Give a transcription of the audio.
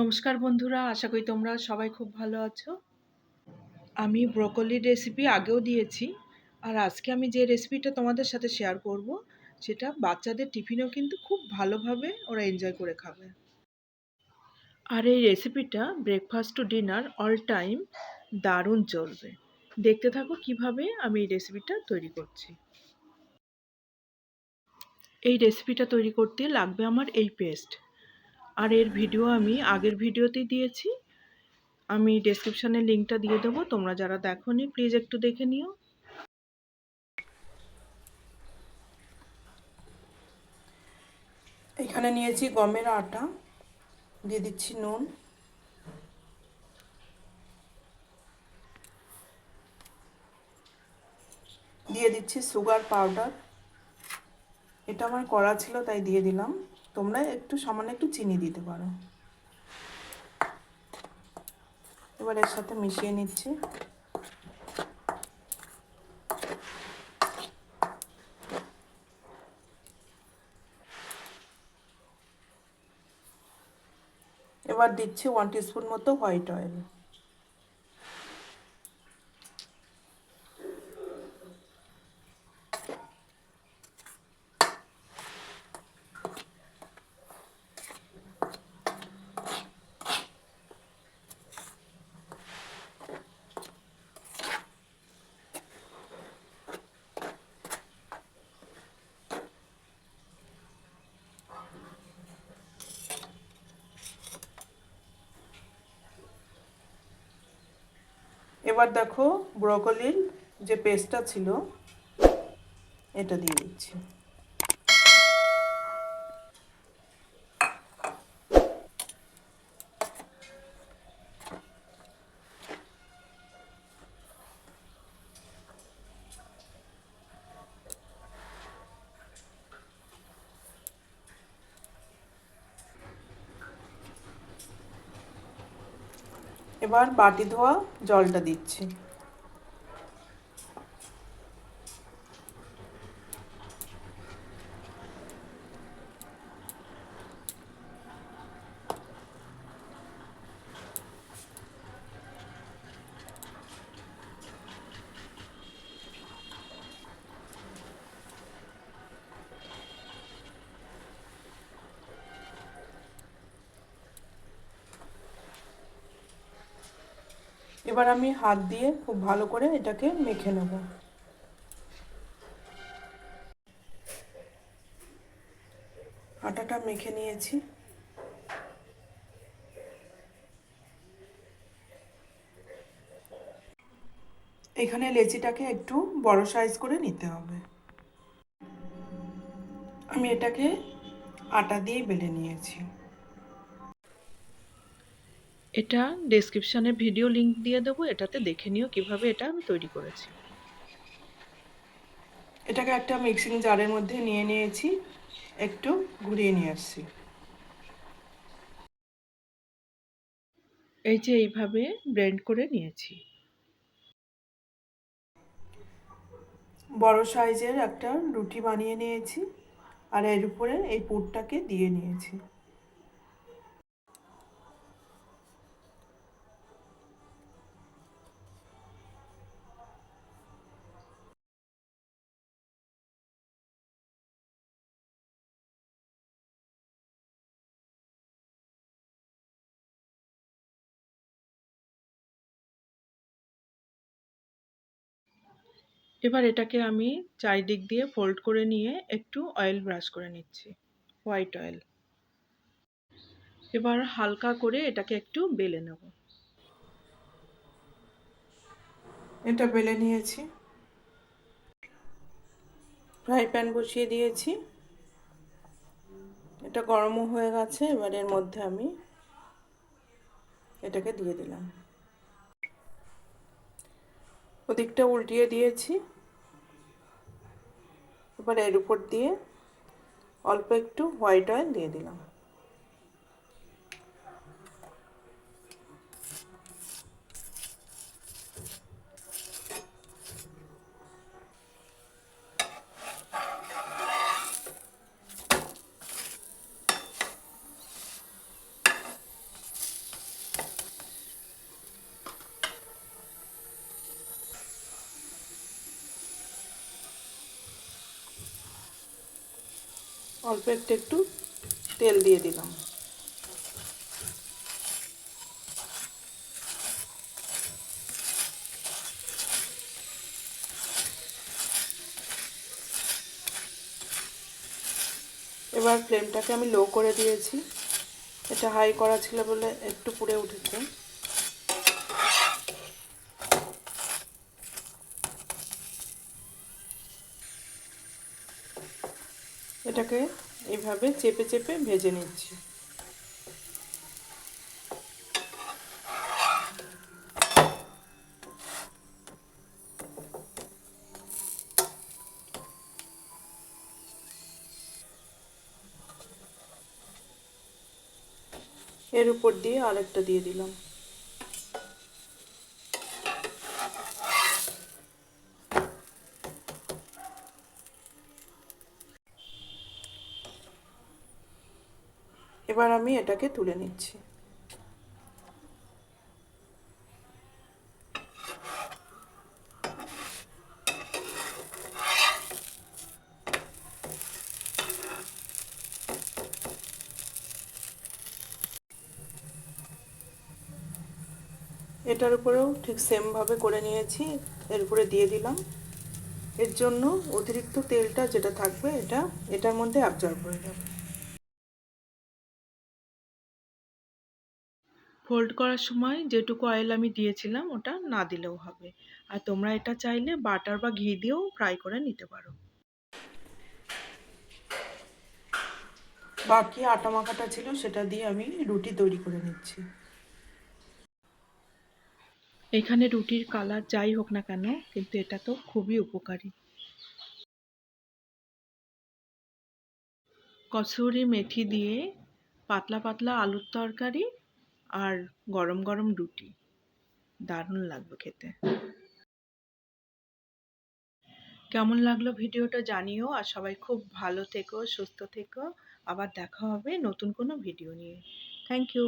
নমস্কার বন্ধুরা, আশা করি তোমরা সবাই খুব ভালো আছো। আমি ব্রকলির রেসিপি আগেও দিয়েছি, আর আজকে আমি যে রেসিপিটা তোমাদের সাথে শেয়ার করব, সেটা বাচ্চাদের টিফিনও কিন্তু খুব ভালোভাবে ওরা এনজয় করে খাবে। আর এই রেসিপিটা breakfast to dinner all time দারুণ চলবে। দেখতে থাকো কীভাবে আমি এই রেসিপিটা তৈরি করছি। এই রেসিপিটা তৈরি করতে লাগবে আমার এই পেস্ট আর এর ভিডিও আমি আগের ভিডিওতেই দিয়েছি। আমি ডেসক্রিপশানে লিঙ্কটা দিয়ে দেবো, তোমরা যারা দেখোনি প্লিজ একটু দেখে নিও। এখানে নিয়েছি গমের আটা, দিয়ে দিচ্ছি নুন। দিয়ে দিচ্ছি সুগার পাউডার এটা আমার করা ছিল, তাই দিয়ে দিলাম। তোমরা একটু সামান্য একটু চিনি দিতে পারো। এবার এর সাথে মিশিয়ে নিচ্ছি। এবার দিচ্ছি ওয়ান টিস্পুন মতো হোয়াইট অয়েল এবার দেখো ব্রকলির যে পেস্টটা ছিল এটা দিয়ে দিচ্ছি। এবার বাটি ধোয়া জলটা দিচ্ছি। এবার আমি হাত দিয়ে খুব ভালো করে এটাকে মেখে নেব। আটাটা মেখে নিয়েছি। এখানে লেচিটাকে একটু বড় সাইজ করে নিতে হবে। আমি এটাকে আটা দিয়ে বেলে নিয়েছি। এটা ডেসক্রিপশানে ভিডিও লিঙ্ক দিয়ে দেবো এটাতে দেখে নিও কীভাবে এটা আমি তৈরি করেছি। এটাকে একটা মিক্সিং জারের মধ্যে নিয়ে নিয়েছি একটু ঘুরিয়ে নিয়ে আসছি। এই যে এইভাবে ব্লেন্ড করে নিয়েছি। বড় সাইজের একটা রুটি বানিয়ে নিয়েছি আর এর উপরে এই পুরটাকে দিয়ে নিয়েছি। এবার এটাকে আমি চারিদিক দিয়ে ফোল্ড করে নিয়ে একটু অয়েল ব্রাশ করে নিচ্ছি হোয়াইট অয়েল এবার হালকা করে এটাকে একটু বেলে নেব। এটা বেলে নিয়েছি। ফ্রাই প্যান বসিয়ে দিয়েছি। এটা গরমও হয়ে গেছে, এবার এর মধ্যে আমি এটাকে দিয়ে দিলাম। ওদিকটা উল্টিয়ে দিয়েছি। এবার এর উপর দিয়ে অল্প একটু হোয়াইট অয়েল দিয়ে দিলাম। অল্প একটু একটু তেল দিয়ে দিলাম। এবার ফ্লেমটাকে আমি লো করে দিয়েছি। এটা হাই করা ছিল বলে একটু পুড়ে উঠেছে। এটাকে এইভাবে চেপে চেপে ভেজে নিচ্ছি। এর উপর দিয়ে আরেকটা দিয়ে দিলাম। এবার আমি এটাকে তুলে নিচ্ছি। এটার উপরেও ঠিক সেমভাবে করে নিয়েছি, এর উপরে দিয়ে দিলাম। এর জন্য অতিরিক্ত তেলটা যেটা থাকবে, এটা, এটার মধ্যে অ্যাবজর্ব হয়ে যাবে ফোল্ড করার সময় যেটুকু অয়েল আমি দিয়েছিলাম ওটা না দিলেও হবে। আর তোমরা এটা চাইলে বাটার বা ঘি দিয়েও ফ্রাই করে নিতে পারো। বাকি আটা মাখাটা ছিল সেটা দিয়ে আমি রুটি তৈরি করে নিচ্ছি। এখানে রুটির কালার যাই হোক না কেন কিন্তু এটা তো খুবই উপকারী। কসুরি মেথি দিয়ে পাতলা পাতলা আলুর তরকারি আর গরম গরম রুটি। দারুণ লাগবে খেতে। কেমন লাগল ভিডিওটা জানিও আর সবাই খুব ভালো থেকো, সুস্থ থেকো। আবার দেখা হবে নতুন কোনো ভিডিও নিয়ে। Thank you